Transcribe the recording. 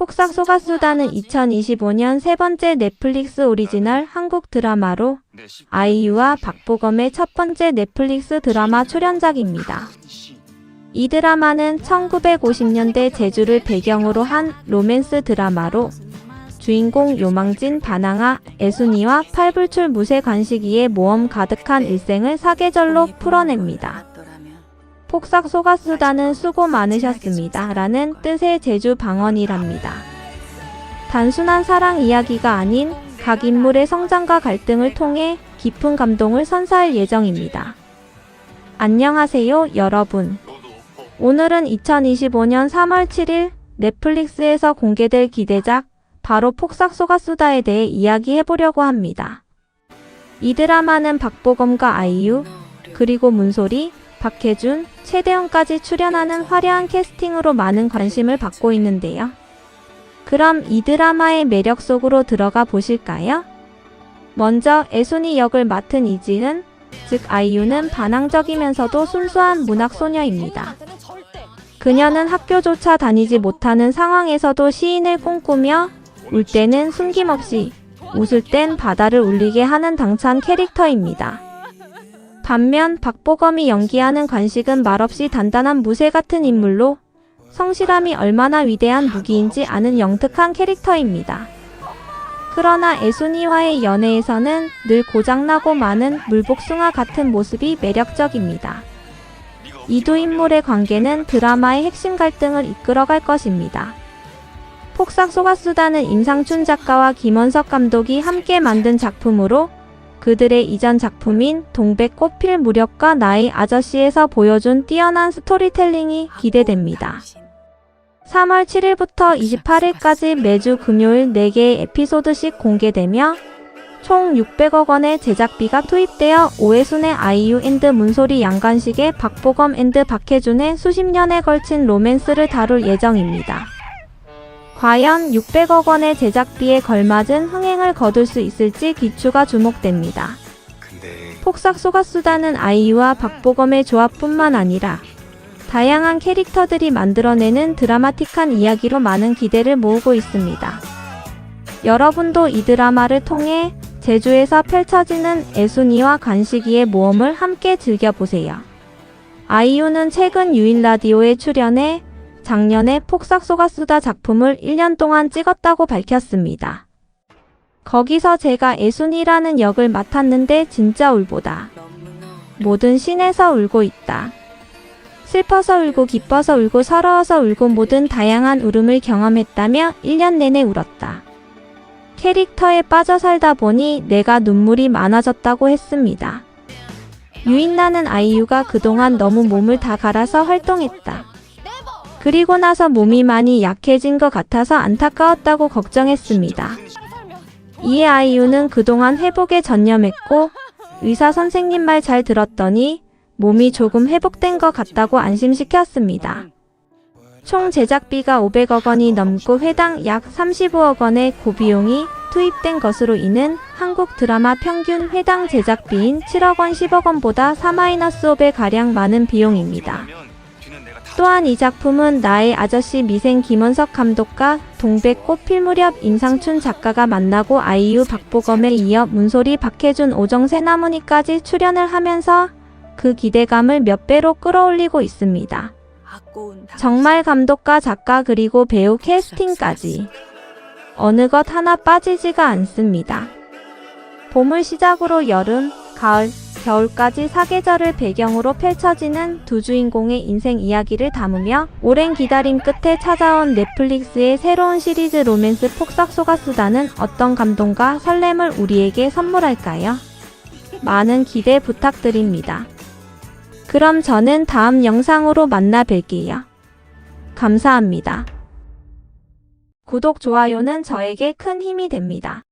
폭삭 소가수다는 2025년 세 번째 넷플릭스 오리지널 한국 드라마로 아이유와 박보검의 첫 번째 넷플릭스 드라마 출연작입니다. 이 드라마는 1950년대 제주를 배경으로 한 로맨스 드라마로 주인공 요망진, 반항아, 애순이와 팔불출 무쇠 관식이의 모험 가득한 일생을 사계절로 풀어냅니다. 폭삭 소가수다는 수고 많으셨습니다. 라는 뜻의 제주 방언이랍니다. 단순한 사랑 이야기가 아닌 각 인물의 성장과 갈등을 통해 깊은 감동을 선사할 예정입니다. 안녕하세요, 여러분. 오늘은 2025년 3월 7일 넷플릭스에서 공개될 기대작 바로 폭삭 소가수다에 대해 이야기해보려고 합니다. 이 드라마는 박보검과 아이유, 그리고 문소리, 박혜준, 최대현까지 출연하는 화려한 캐스팅으로 많은 관심을 받고 있는데요. 그럼 이 드라마의 매력 속으로 들어가 보실까요? 먼저 애순이 역을 맡은 이지은, 즉 아이유는 반항적이면서도 순수한 문학소녀입니다. 그녀는 학교조차 다니지 못하는 상황에서도 시인을 꿈꾸며 울 때는 숨김없이, 웃을 땐 바다를 울리게 하는 당찬 캐릭터입니다. 반면 박보검이 연기하는 관식은 말없이 단단한 무쇠 같은 인물로 성실함이 얼마나 위대한 무기인지 아는 영특한 캐릭터입니다. 그러나 애순이와의 연애에서는 늘 고장나고 많은 물복숭아 같은 모습이 매력적입니다. 이 두 인물의 관계는 드라마의 핵심 갈등을 이끌어갈 것입니다. 폭삭 소가수다는 임상춘 작가와 김원석 감독이 함께 만든 작품으로 그들의 이전 작품인 동백 꽃필 무렵과 나의 아저씨에서 보여준 뛰어난 스토리텔링이 기대됩니다. 3월 7일부터 28일까지 매주 금요일 4개의 에피소드씩 공개되며 총 600억 원의 제작비가 투입되어 오해순의 아이유 앤드 문소리 양관식의 박보검 앤드 박혜준의 수십 년에 걸친 로맨스를 다룰 예정입니다. 과연 600억 원의 제작비에 걸맞은 흥행을 거둘 수 있을지 귀추가 주목됩니다. 폭삭 소가수다는 아이유와 박보검의 조합뿐만 아니라 다양한 캐릭터들이 만들어내는 드라마틱한 이야기로 많은 기대를 모으고 있습니다. 여러분도 이 드라마를 통해 제주에서 펼쳐지는 애순이와 관식이의 모험을 함께 즐겨보세요. 아이유는 최근 유인 라디오에 출연해 작년에 폭삭 소가수다 작품을 1년 동안 찍었다고 밝혔습니다. 거기서 제가 애순이라는 역을 맡았는데 진짜 울보다. 모든 씬에서 울고 있다. 슬퍼서 울고 기뻐서 울고 서러워서 울고 모든 다양한 울음을 경험했다며 1년 내내 울었다. 캐릭터에 빠져 살다 보니 내가 눈물이 많아졌다고 했습니다. 유인나는 아이유가 그동안 너무 몸을 다 갈아서 활동했다. 그리고 나서 몸이 많이 약해진 것 같아서 안타까웠다고 걱정했습니다. 이에 아이유는 그동안 회복에 전념했고 의사 선생님 말 잘 들었더니 몸이 조금 회복된 것 같다고 안심시켰습니다. 총 제작비가 500억 원이 넘고 회당 약 35억 원의 고비용이 투입된 것으로 인해 한국 드라마 평균 회당 제작비인 7억 원 10억 원보다 4-5배 가량 많은 비용입니다. 또한 이 작품은 나의 아저씨 미생 김원석 감독과 동백꽃 필 무렵 임상춘 작가가 만나고 아이유 박보검에 이어 문소리 박혜준 오정 새나무니까지 출연을 하면서 그 기대감을 몇 배로 끌어올리고 있습니다. 정말 감독과 작가 그리고 배우 캐스팅까지 어느 것 하나 빠지지가 않습니다. 봄을 시작으로 여름, 가을, 겨울까지 사계절을 배경으로 펼쳐지는 두 주인공의 인생 이야기를 담으며 오랜 기다림 끝에 찾아온 넷플릭스의 새로운 시리즈 로맨스 폭삭 소가수다는 어떤 감동과 설렘을 우리에게 선물할까요? 많은 기대 부탁드립니다. 그럼 저는 다음 영상으로 만나 뵐게요. 감사합니다. 구독, 좋아요는 저에게 큰 힘이 됩니다.